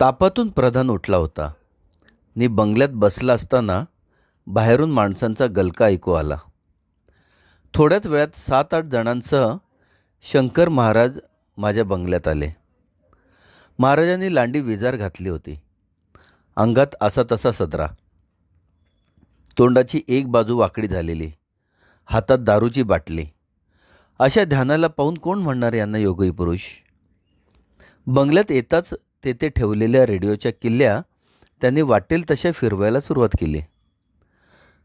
तापातून प्रधान उठला होता. मी बंगल्यात बसला असताना बाहेरून माणसांचा गलका ऐकू आला. थोड्याच वेळात सात आठ जणांसह शंकर महाराज माझ्या बंगल्यात आले. महाराजांनी लांडी विजार घातली होती. अंगात असा तसा सदरा. तोंडाची एक बाजू वाकडी झालेली. हातात दारूची बाटली. अशा ध्यानाला पाहून कोण म्हणणार यांना योगी पुरुष? बंगल्यात येताच तेथे ठेवलेल्या रेडिओच्या किल्ल्या त्यांनी वाटेल तशा फिरवायला सुरुवात केली.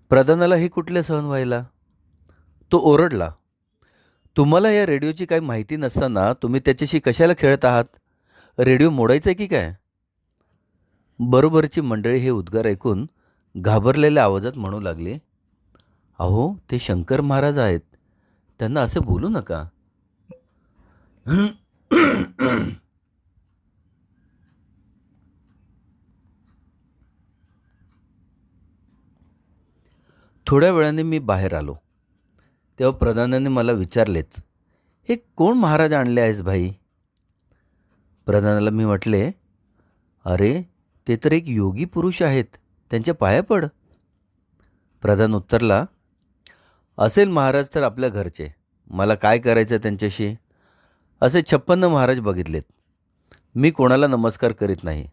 प्रधानाला हे कुठले सहन व्हायला? तो ओरडला तुम्हाला या रेडिओची काही माहिती नसताना तुम्ही त्याच्याशी कशाला खेळत आहात? रेडिओ मोडायचा आहे की काय? बरोबरची मंडळी हे उद्गार ऐकून घाबरलेल्या आवाजात म्हणू लागली अहो ते शंकर महाराज आहेत. त्यांना असं बोलू नका. थोड्या वेळाने मी बाहेर आलो. तेव्हा प्रधानाने मला विचारलेच हे कोण महाराज आणले आहेस भाई? प्रधानाला मी म्हटले अरे ते तर एक योगी पुरुष आहेत त्यांच्या पाया पड. प्रधान उत्तरला असेल महाराज तर आपल्या घरचे मला काय करायचं त्यांच्याशी? असे छप्पन्न महाराज बघितलेत. मी कोणाला नमस्कार करीत नाही.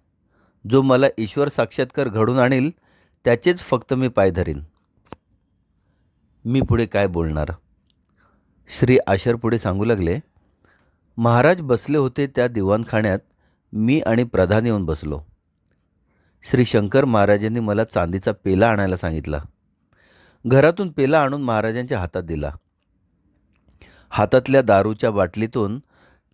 जो मला ईश्वर साक्षात्कार घडून आणील त्याचेच फक्त मी पाय धरीन. मी पुढे काय बोलणार? श्री आशर पुढे सांगू लागले महाराज बसले होते त्या दिवाणखाण्यात मी आणि प्रधान येऊन बसलो. श्री शंकर महाराजांनी मला चांदीचा पेला आणायला सांगितला. घरातून पेला आणून महाराजांच्या हातात दिला. हातातल्या दारूच्या बाटलीतून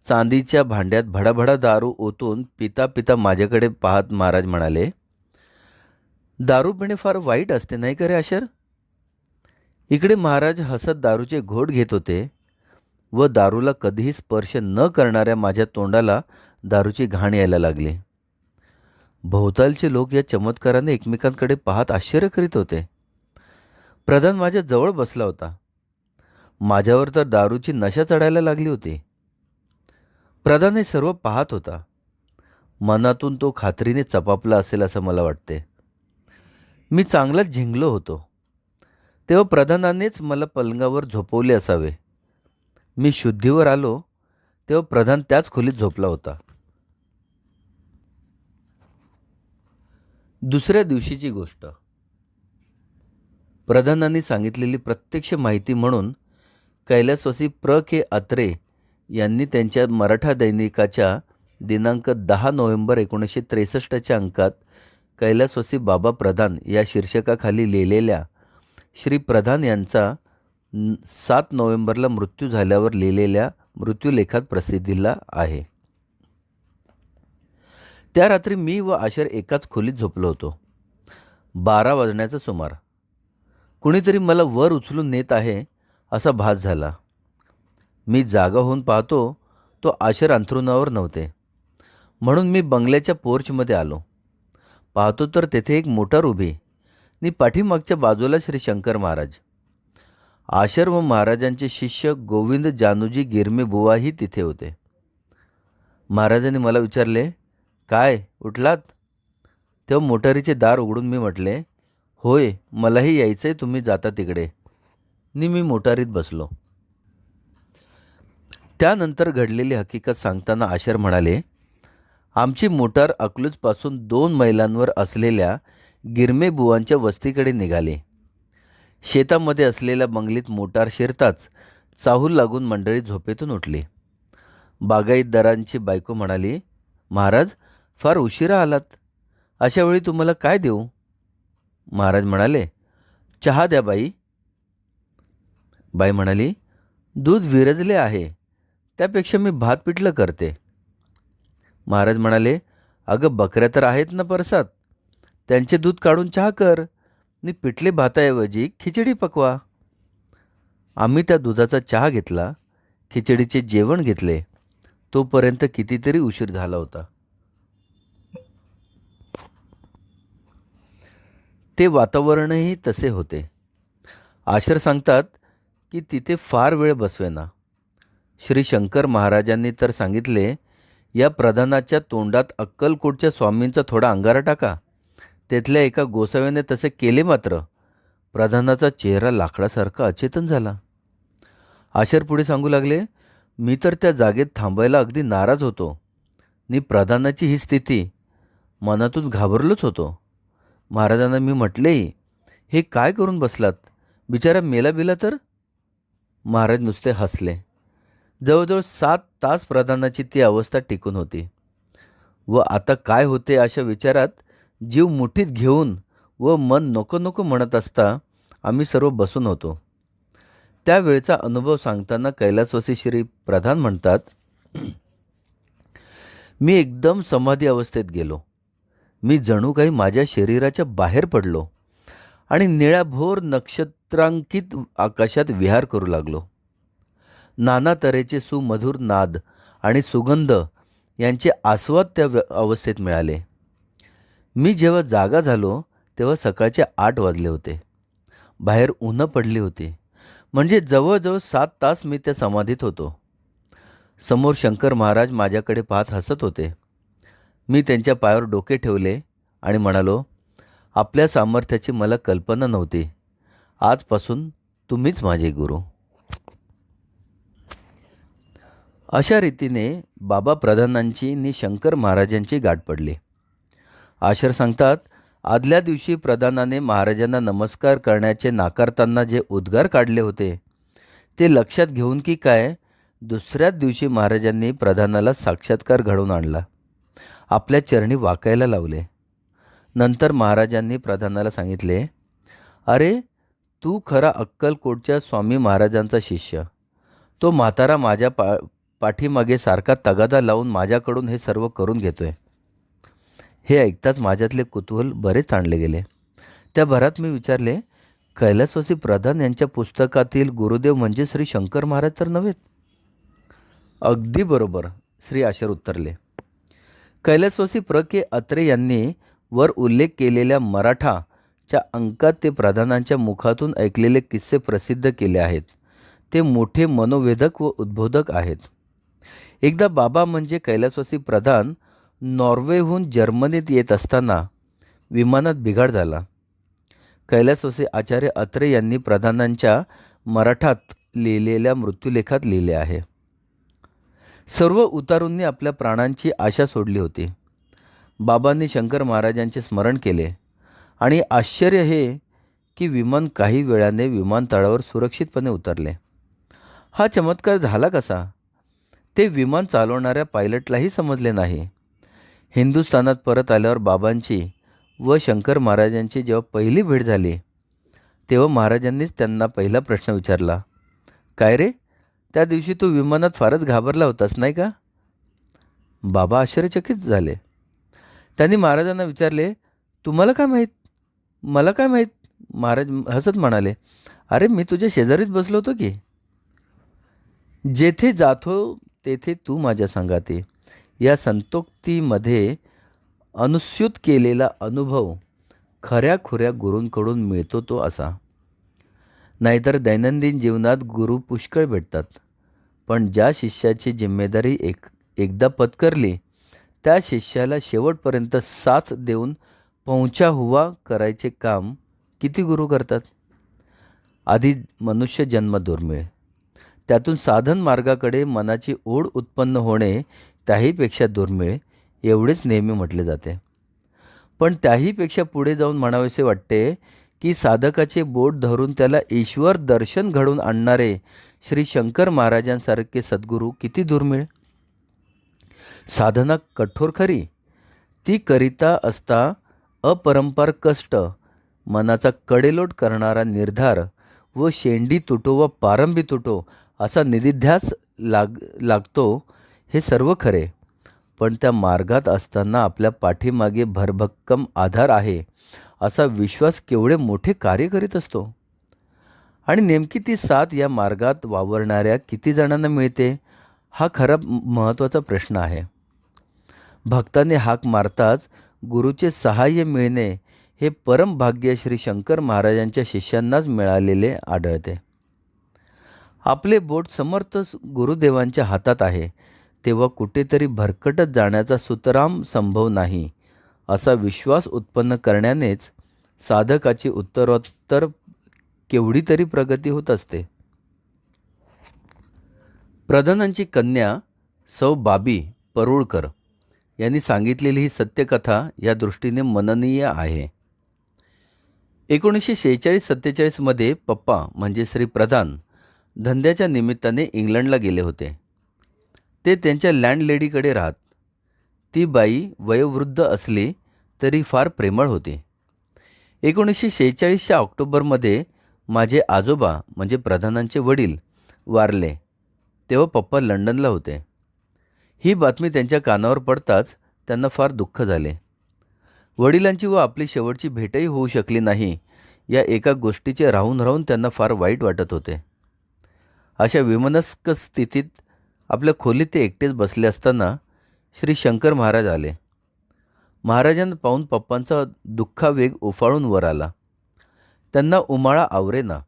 चांदीच्या भांड्यात भडाभडा दारू ओतून पिता पिता माझ्याकडे पाहत महाराज म्हणाले दारू पिणे फार वाईट असते नाही का रे आशर? इकडे महाराज हसत दारूचे घोट घेत होते व दारूला कधीही स्पर्श न करणाऱ्या माझ्या तोंडाला दारूची घाण यायला लागली. भोवतालचे लोक या चमत्काराने एकमेकांकडे पाहत आश्चर्य करीत होते. प्रधान माझ्या जवळ बसला होता. माझ्यावर तर दारूची नशा चढायला लागली होती. प्रधान हे सर्व पाहत होता. मनातून तो खात्रीने चपापला असेल असं मला वाटते. मी चांगलाच झिंगलो होतो. तेव्हा प्रधानानेच मला पलंगावर झोपवले असावे. मी शुद्धीवर आलो तेव्हा प्रधान त्याच खोलीत झोपला होता. दुसऱ्या दिवशीची गोष्ट. प्रधानांनी सांगितलेली प्रत्यक्ष माहिती म्हणून कैलासवासी प्र. के. अत्रे यांनी त्यांच्या मराठा दैनिकाच्या दिनांक दहा नोव्हेंबर एकोणीसशे त्रेसष्टच्या अंकात कैलासवासी बाबा प्रधान या शीर्षकाखाली लिहिलेल्या श्री प्रधान यांचा सात नोव्हेंबरला मृत्यू झाल्यावर लिहिलेल्या मृत्यूलेखात प्रसिद्धीला आहे. त्या रात्री मी व आशर एकाच खोलीत झोपलो होतो. बारा वाजण्याचा सुमार. कुणीतरी मला वर उचलून नेत आहे असा भास झाला. मी जागा होऊन पाहतो तो आशर अंथरुणावर नव्हते. म्हणून मी बंगल्याच्या पोर्चमध्ये आलो. पाहतो तर तेथे एक मोटार उभी नि पाठीमागच्या बाजूला श्री शंकर महाराज. आशर व महाराजांचे शिष्य गोविंद जानूजी गिरमे बुवाही तिथे होते. महाराजांनी मला विचारले काय उठलात? तेव्हा मोटारीचे दार उघडून मी म्हटले होय मलाही यायचं आहे तुम्ही जाता तिकडे. नि मी मोटारीत बसलो. त्यानंतर घडलेली हकीकत सांगताना आशर म्हणाले आमची मोटार अकलूजपासून दोन मैलांवर असलेल्या गिरमे बुवांच्या वस्तीकडे निघाले. शेतामध्ये असलेल्या बंगलीत मोटार शिरताच चाहूल लागून मंडळी झोपेतून उठली. बागाईतदारांची बायको म्हणाली महाराज फार उशिरा आलात. अशा वेळी तुम्हाला काय देऊ? महाराज म्हणाले चहा द्या बाई. बाई म्हणाली दूध विरजले आहे. त्यापेक्षा मी भात पिठलं करते. महाराज म्हणाले अगं बकऱ्या तर आहेत ना परसात. त्यांचे दूध काढून चहा कर. नि पिठले भाताऐवजी खिचडी पकवा. आम्ही त्या दुधाचा चहा घेतला खिचडीचे जेवण घेतले. तोपर्यंत कितीतरी उशीर झाला होता. ते वातावरणही तसे होते. आशर सांगतात की तिथे फार वेळ बसवेना. श्री शंकर महाराजांनी तर सांगितले या प्रधानाच्या तोंडात अक्कलकोटच्या स्वामींचा थोडा अंगारा टाका. तेथल्या एका गोसाव्याने तसे केले मात्र प्रधानाचा चेहरा लाकडासारखा अचेतन झाला. आशर पुढे सांगू लागले मी तर त्या जागेत थांबायला अगदी नाराज होतो. नी प्रधानाची ही स्थिती मनातून घाबरलोच होतो. महाराजांना मी म्हटलेही हे काय करून बसलात? बिचारा मेला बिला तर? महाराज नुसते हसले. जवळजवळ सात तास प्रधानाची ती अवस्था टिकून होती. व आता काय होते अशा विचारात जीव मुठीत घेऊन व मन नको नको म्हणत असता आम्ही सर्व बसून होतो. त्यावेळचा अनुभव सांगताना कैलासवासी श्री प्रधान म्हणतात मी एकदम समाधी अवस्थेत गेलो. मी जणू काही माझ्या शरीराच्या बाहेर पडलो आणि निळ्याभोर नक्षत्रांकित आकाशात विहार करू लागलो. नाना तऱ्हेचे सुमधुर नाद आणि सुगंध यांचे आस्वाद त्या अवस्थेत मिळाले. मी जेव्हा जागा झालो तेव्हा सकाळचे आठ वाजले होते. बाहेर ऊन पडली होती. म्हणजे जवळजवळ सात तास मी त्या समाधीत होतो. समोर शंकर महाराज माझ्याकडे पाहत हसत होते. मी त्यांच्या पायावर डोके ठेवले आणि म्हणालो आपल्या सामर्थ्याची मला कल्पना नव्हती. आजपासून तुम्हीच माझे गुरु. अशा रीतीने बाबा प्रधानांची नि शंकर महाराजांची गाठ पडली. आशर सांगतात आदल्या दिवशी प्रधानाने महाराजांना नमस्कार करण्याचे नाकारताना जे उद्गार काढले होते ते लक्षात घेऊन की काय दुसऱ्याच दिवशी महाराजांनी प्रधानाला साक्षात्कार घडवून आणला. आपल्या चरणी वाकायला लावले. नंतर महाराजांनी प्रधानाला सांगितले अरे तू खरा अक्कलकोटच्या स्वामी महाराजांचा शिष्य. तो म्हातारा माझ्या पा पाठीमागे सारखा तगादा लावून माझ्याकडून हे सर्व करून घेतोय. हे ऐकताच माझ्यातले कुतूहल बरेच आणले गेले. त्या भरात मी विचारले कैलासवासी प्रधान यांच्या पुस्तकातील गुरुदेव म्हणजे श्री शंकर महाराज तर नव्हेत अगदी बरोबर श्री आशर उत्तरले. कैलासवासी प्र. के. अत्रे यांनी वर उल्लेख केलेल्या मराठा च्या अंकात ते प्रधानांच्या मुखातून ऐकलेले किस्से प्रसिद्ध केले आहेत. ते मोठे मनोवेधक व उद्बोधक आहेत. एकदा बाबा म्हणजे कैलासवासी प्रधान नॉर्वेहून जर्मनीत येत असताना विमानात बिघाड झाला. कैलासवासी आचार्य अत्रे यांनी प्रधानांच्या मराठात लिहिलेल्या मृत्यूलेखात लिहिले आहे. सर्व उतारूंनी आपल्या प्राणांची आशा सोडली होती. बाबांनी शंकर महाराजांचे स्मरण केले आणि आश्चर्य हे की विमान काही वेळाने विमानतळावर सुरक्षितपणे उतरले. हा चमत्कार झाला कसा? ते विमान चालवणाऱ्या पायलटलाही समजले नाही. हिंदुस्थानात परत आल्यावर बाबांची व शंकर महाराजांची जेव्हा पहिली भेट झाली तेव्हा महाराजांनीच त्यांना पहिला प्रश्न विचारला काय रे? त्या दिवशी तू विमानात फारच घाबरला होतास नाही का? बाबा आश्चर्यचकित झाले. त्यांनी महाराजांना विचारले तुम्हाला काय माहीत? मला काय माहीत? महाराज हसत म्हणाले अरे मी तुझ्या शेजारीच बसलो होतो की. जेथे जातो तेथे तू माझ्या संगाते. या संतोक्तीमध्ये अनुस्यूत केलेला अनुभव खऱ्या खुऱ्या गुरूंकडून मिळतो तो असा. नाहीतर दैनंदिन जीवनात गुरु पुष्कळ भेटतात. पण ज्या शिष्याची जिम्मेदारी एक एकदा पत्करली त्या शिष्याला शेवटपर्यंत साथ देऊन पहुंचा हुवा करायचे काम किती गुरु करतात? आधी मनुष्य जन्म दुर्मिळ त्यातून साधन मार्गाकडे मनाची ओढ उत्पन्न होणे त्याहीपेक्षा दुर्मिळ एवढेच नेहमी म्हटले जाते. पण त्याहीपेक्षा पुढे जाऊन म्हणावेसे वाटते की साधकाचे बोट धरून त्याला ईश्वर दर्शन घडून आणणारे श्री शंकर महाराजांसारखे सद्गुरू किती दुर्मिळ. साधना कठोर खरी ती करिता असता अपरंपार कष्ट मनाचा कडेलोट करणारा निर्धार व शेंडी तुटो व पारंबी तुटो असा निधिध्यास लाग लागतो हे सर्व खरे पण त्या मार्गात असताना आपल्या पाठीमागे भरभक्कम आधार आहे असा विश्वास केवढे मोठे कार्य करीत असतो? आणि नेमकी ती साथ या मार्गात वावरणाऱ्या किती जणांना मिळते हा खरा महत्त्वाचा प्रश्न आहे. भक्ताने हाक मारताच गुरुचे सहाय्य मिळणे हे परम भाग्य श्री शंकर महाराजांच्या शिष्यांनाच मिळालेले आढळते. आपले बोट समर्थ गुरुदेवांच्या हातात आहे तेव्हा कुठेतरी भरकटत जाण्याचा सुतराम संभव नाही. असा विश्वास उत्पन्न करण्यानेच साधकाची उत्तरोत्तर केवढी तरी प्रगती होत असते. प्रधानांची कन्या सौ बाबी परुळकर यांनी सांगितलेली ही सत्यकथा या दृष्टीने मननीय आहे. एकोणीसशे शेहेचाळीस सत्तेचाळीसमध्ये पप्पा म्हणजे श्री प्रधान धंद्याच्या निमित्ताने इंग्लंडला गेले होते. ते त्यांच्या लँडलेडीकडे राहत. ती बाई वयोवृद्ध असली तरी फार प्रेमळ होती. एकोणीसशे शेहेचाळीसच्या ऑक्टोबरमध्ये माझे आजोबा म्हणजे प्रधानांचे वडील वारले. तेव्हा पप्पा लंडनला होते. ही बातमी त्यांच्या कानावर पडताच त्यांना फार दुःख झाले. वडिलांची व आपली शेवटची भेटही होऊ शकली नाही या एका गोष्टीचे राहून राहून त्यांना फार वाईट वाटत होते. अशा विमनस्क स्थितीत आपल्या खोलीत ते एकटेच बसले असताना श्री शंकर महाराज आले. महाराजांना पाहून पप्पांचा दुःखावेग उफाळून वर आला. त्यांना उमाळा आवरेना.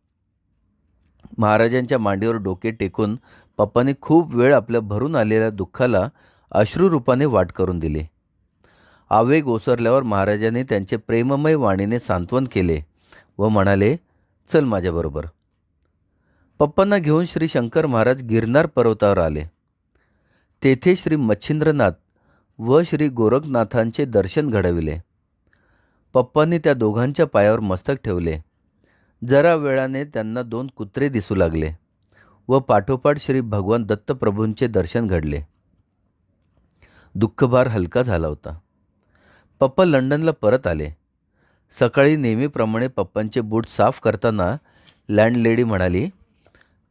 महाराजांच्या मांडीवर डोके टेकून पप्पांनी खूप वेळ आपल्या भरून आलेल्या दुःखाला अश्रुरूपाने वाट करून दिली. आवेग ओसरल्यावर महाराजांनी त्यांचे प्रेममय वाणीने सांत्वन केले व म्हणाले चल माझ्याबरोबर. पप्पांना घेऊन श्री शंकर महाराज गिरनार पर्वतावर आले. तेथे श्री मच्छिंद्रनाथ व श्री गोरखनाथांचे दर्शन घडविले. पप्पांनी त्या दोघांच्या पायावर मस्तक ठेवले. जरा वेळाने त्यांना दोन कुत्रे दिसू लागले व पाठोपाठ श्री भगवान दत्तप्रभूंचे दर्शन घडले. दुःखभार हलका झाला होता. पप्पा लंडनला परत आले. सकाळी नेहमीप्रमाणे पप्पांचे बूट साफ करताना लँडलेडी म्हणाली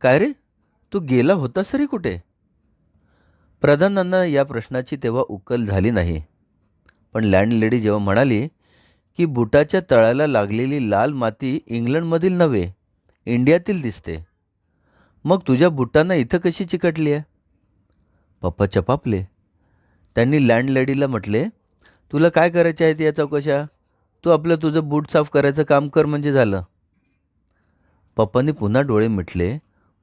काय रे? तू गेला होतास तरी कुठे? प्रधानांना या प्रश्नाची तेव्हा उकल झाली नाही. पण लँडलेडी जेव्हा म्हणाली की बुटाच्या तळाला लागलेली लाल माती इंग्लंडमधील नव्हे इंडियातील दिसते. मग तुझ्या बुटांना इथं कशी चिकटली आहे? पप्पा चपापले. त्यांनी लँडलेडीला म्हटले तुला काय करायचे आहेत या चौकशा? तू आपलं तुझं बूट साफ करायचं काम कर म्हणजे झालं. पप्पांनी पुन्हा डोळे मिटले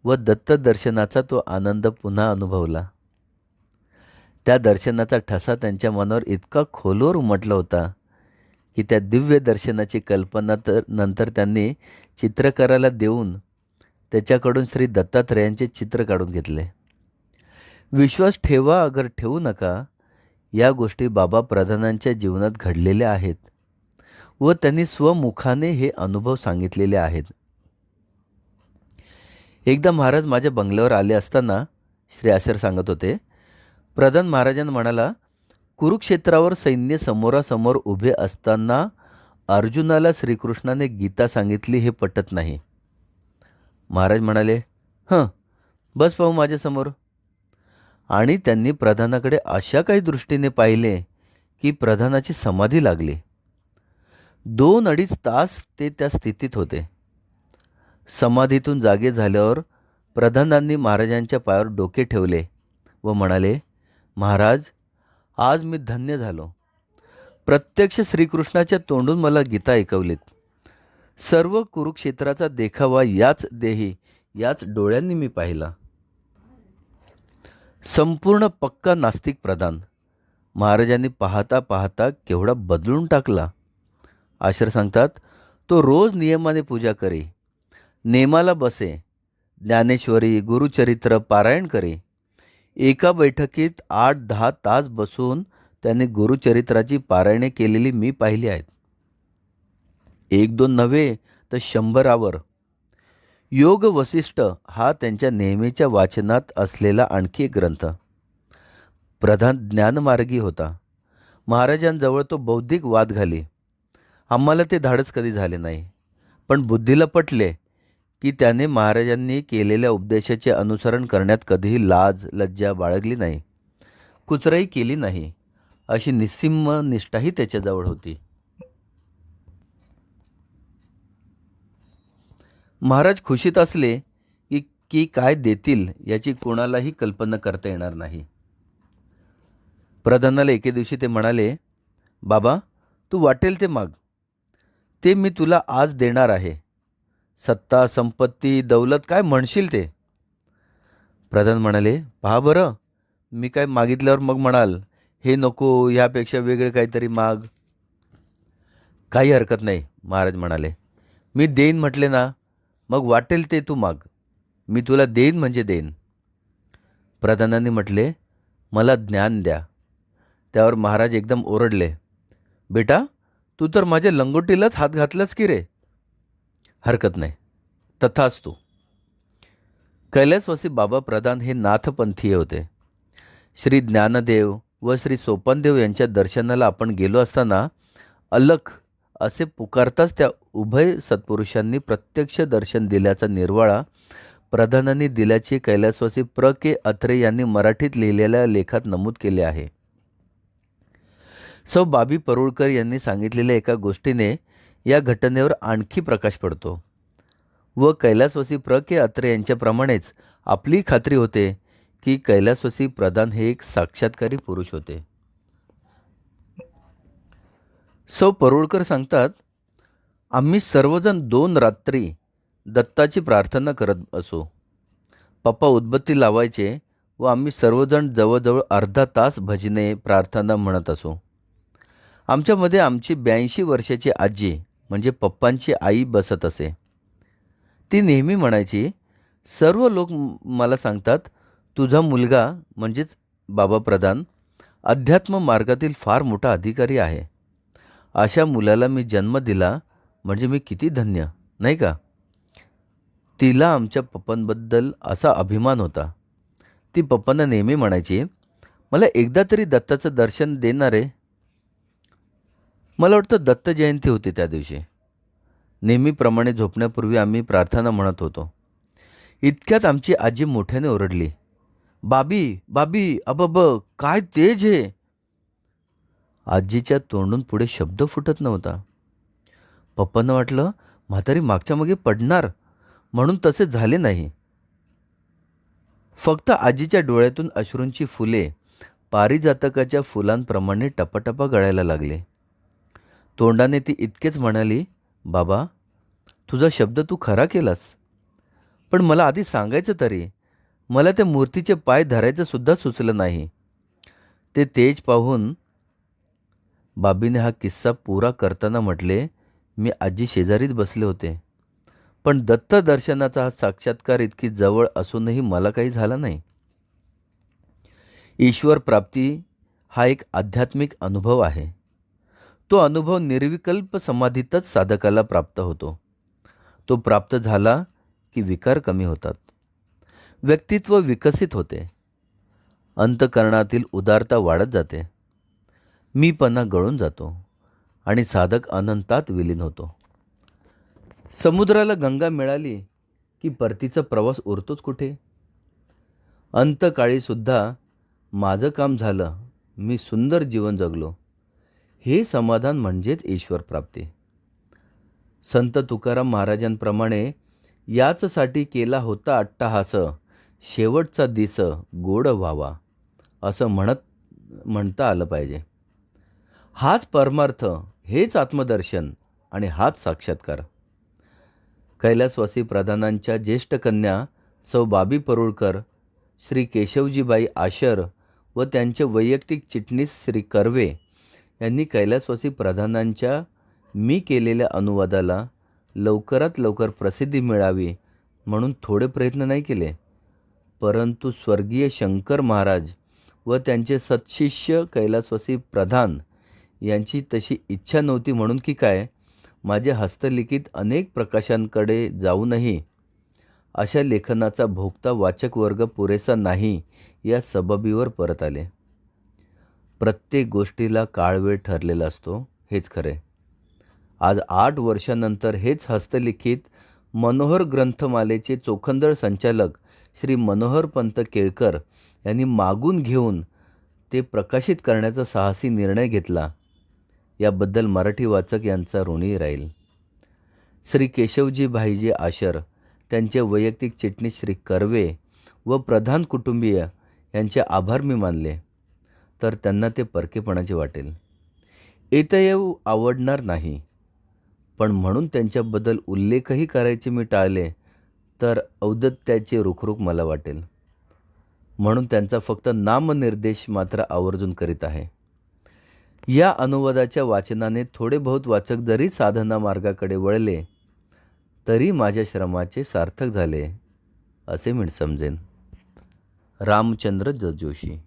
व दत्त दर्शनाचा तो आनंद पुन्हा अनुभवला. त्या दर्शनाचा ठसा त्यांच्या मनावर इतका खोलवर उमटला होता की त्या दिव्य दर्शनाची कल्पना तर नंतर त्यांनी चित्रकाराला देऊन त्याच्याकडून श्री दत्तात्रयांचे चित्र काढून घेतले. विश्वास ठेवा अगर ठेवू नका या गोष्टी बाबा प्रधानांच्या जीवनात घडलेल्या आहेत व त्यांनी स्वमुखाने हे अनुभव सांगितलेले आहेत. एकदा महाराज माझ्या बंगल्यावर आले असताना श्री आशर सांगत होते प्रधान महाराजांना म्हणाला कुरुक्षेत्रावर सैन्य समोरासमोर उभे असताना अर्जुनाला श्रीकृष्णाने गीता सांगितली हे पटत नाही. महाराज म्हणाले हं बस पाहू माझ्यासमोर. आणि त्यांनी प्रधानाकडे अशा काही दृष्टीने पाहिले की प्रधानाची समाधी लागली. दोन अडीच तास ते त्या स्थितीत होते. समाधीतून जागे झाल्यावर प्रधानांनी महाराजांच्या पायावर डोके ठेवले व म्हणाले महाराज आज मी धन्य झालो. प्रत्यक्ष श्रीकृष्णाच्या तोंडून मला गीता ऐकवलीत. सर्व कुरुक्षेत्राचा देखावा याच देही याच डोळ्यांनी मी पाहिला. संपूर्ण पक्का नास्तिक प्रधान. महाराजांनी पाहता पाहता केवढा बदलून टाकला. आश्र सांगतात तो रोज नियमाने पूजा करे. नेमाला बसे. ज्ञानेश्वरी गुरुचरित्र पारायण करे. एका बैठकीत आठ दहा तास बसून त्याने गुरुचरित्राची पारायणे केलेली मी पाहिली आहेत. एक दोन नव्हे तर शंभरावर. योग वसिष्ठ हा त्यांच्या नेहमीच्या वाचनात असलेला आणखी एक ग्रंथ. प्रधान ज्ञानमार्गी होता. महाराजांजवळ तो बौद्धिक वाद घाली. आम्हाला ते धाडस कधी झाले नाही. पण बुद्धीला पटले की त्याने महाराजांनी केलेल्या उपदेशाचे अनुसरण करण्यात कधीही लाज लज्जा बाळगली नाही. कुचराई केली नाही. अशी निस्सिम निष्ठाही त्याच्याजवळ होती. महाराज खुशीत असले की की काय देतील याची कोणालाही कल्पना करता येणार नाही. प्रधानाला एके दिवशी ते म्हणाले बाबा तू वाटेल ते माग. ते मी तुला आज देणार आहे. सत्ता संपत्ती दौलत काय म्हणशील ते? प्रधान म्हणाले पहा बरं मी काय मागितल्यावर मग म्हणाल हे नको ह्यापेक्षा वेगळे काहीतरी माग. काही हरकत नाही महाराज म्हणाले. मी देईन म्हटले ना मग वाटेल ते तू माग. मी तुला देईन म्हणजे देईन. प्रधानांनी म्हटले मला ज्ञान द्या. त्यावर महाराज एकदम ओरडले बेटा तू तर माझ्या लंगोटीलाच हात घातलास की रे? हरकत नाही. तथास्तू कैलासवासी बाबा प्रधान हे नाथपंथीय होते. श्री ज्ञानदेव व श्री सोपानदेव यांच्या दर्शनाला आपण गेलो असताना अलख असे पुकारताच त्या उभय सत्पुरुषांनी प्रत्यक्ष दर्शन दिल्याचा निर्वाळा प्रधानांनी दिल्याचे कैलासवासी प्र. के. अत्रे यांनी मराठीत लिहिलेल्या लेखात नमूद केले आहे. सौ बाबी परुळकर यांनी सांगितलेल्या एका गोष्टीने या घटनेवर आणखी प्रकाश पडतो. व कैलासवासी प्र. के. अत्रे यांच्याप्रमाणेच आपली खात्री होते की कैलासवासी प्रधान हे एक साक्षात्कारी पुरुष होते. सौ परुळकर सांगतात आम्ही सर्वजण दोन रात्री दत्ताची प्रार्थना करत असो. पप्पा उदबत्ती लावायचे व आम्ही सर्वजण जवळजवळ अर्धा तास भजने प्रार्थना म्हणत असो. आमच्यामध्ये आमची ब्याऐंशी वर्षाची आजी म्हणजे पप्पांची आई बसत असे. ती नेहमी म्हणायची सर्व लोक मला सांगतात तुझा मुलगा म्हणजेच बाबा प्रधान अध्यात्म मार्गातील फार मोठा अधिकारी आहे. अशा मुलाला मी जन्म दिला म्हणजे मी किती धन्य नाही का? तिला आमच्या पप्पांबद्दल असा अभिमान होता. ती पप्पांना नेहमी म्हणायची मला एकदा तरी दत्ताचं दर्शन देणारे मला वाटतं दत्त जयंती होती त्या दिवशी. नेहमीप्रमाणे झोपण्यापूर्वी आम्ही प्रार्थना म्हणत होतो. इतक्यात आमची आजी मोठ्याने ओरडली बाबी बाबी अबब काय तेज हे? आजीच्या तोंडून पुढे शब्द फुटत नव्हता. पप्पांना वाटलं म्हातारी मागच्या मागे पडणार म्हणून तसे झाले नाही. फक्त आजीच्या डोळ्यातून अश्रूंची फुले पारिजातकाच्या फुलांप्रमाणे टपाटपा गळायला लागले. तोंडाने ती इतकेच म्हणाली बाबा तुझा शब्द तू खरा केलास. पण मला आधी सांगायचं तरी मला त्या मूर्तीचे पाय धरायचंसुद्धा सुचलं नाही. ते तेज पाहून बाबीने हा किस्सा पुरा करताना म्हटले मी आजी शेजारीच बसले होते. पण दत्त दर्शनाचा हा साक्षात्कार इतकी जवळ असूनही मला काही झाला नाही. ईश्वर प्राप्ती हा एक आध्यात्मिक अनुभव आहे. तो अनुभव निर्विकल्प समाधीतच साधकाला प्राप्त होतो. तो प्राप्त झाला की विकार कमी होतात. व्यक्तित्व विकसित होते. अंतकरणातील उदारता वाढत जाते. मीपणा गळून जातो आणि साधक अनंतात विलीन होतो. समुद्राला गंगा मिळाली की परतीचा प्रवास उरतोच कुठे? अंतकाळीसुद्धा माझं काम झालं. मी सुंदर जीवन जगलो. हे समाधान म्हणजेच ईश्वर प्राप्ती. संत तुकाराम महाराजांप्रमाणे याचसाठी केला होता अट्टाहास शेवटचा दिस गोड व्हावा असं म्हणत म्हणता आलं पाहिजे. हाच परमार्थ हेच आत्मदर्शन आणि हाच साक्षात्कार. कैलासवासी प्रधानांच्या ज्येष्ठ कन्या सौ बाबी परुळकर श्री केशवजीबाई आशर व त्यांचे वैयक्तिक चिटणीस श्री कर्वे यांनी कैलासवासी प्रधानांच्या मी केलेल्या अनुवादाला लवकरात लवकर प्रसिद्धी मिळावी म्हणून थोडे प्रयत्न नाही केले. परंतु स्वर्गीय शंकर महाराज व त्यांचे सत्शिष्य कैलासवासी प्रधान यांची तशी इच्छा नव्हती म्हणून की काय माझे हस्तलिखित अनेक प्रकाशांकडे जाऊनही अशा लेखनाचा भोगता वाचक वर्ग पुरेसा नाही या सबबीवर परत आले. प्रत्येक गोष्टीला काळवेळ ठरलेला असतो हेच खरे आज आठ वर्षानंतर हेच हस्तलिखित मनोहर ग्रंथमालेचे चोखंदळ संचालक श्री मनोहर पंत केळकर यांनी मागून घेऊन ते प्रकाशित करण्याचा साहसी निर्णय घेतला. याबद्दल मराठी वाचक यांचा ऋणी राहील. श्री केशवजी भाईजी आशर त्यांचे वैयक्तिक चिटणीस श्री कर्वे व प्रधान कुटुंबीय यांचे आभार मी मानले. तर त्यांना ते परकेपणाचे वाटेल. येऊ आवडणार नाही. पण म्हणून त्यांच्याबद्दल उल्लेखही करायचे मी टाळले तर औदत्याचे रुखरुख मला वाटेल. म्हणून त्यांचा फक्त नामनिर्देश मात्र आवर्जून करीत आहे. या अनुवादाच्या वाचनाने थोडे बहुत वाचक जरी साधना मार्गाकडे वळले तरी माझ्या श्रमाचे सार्थक झाले असे मी समजेन. रामचंद्र ज जोशी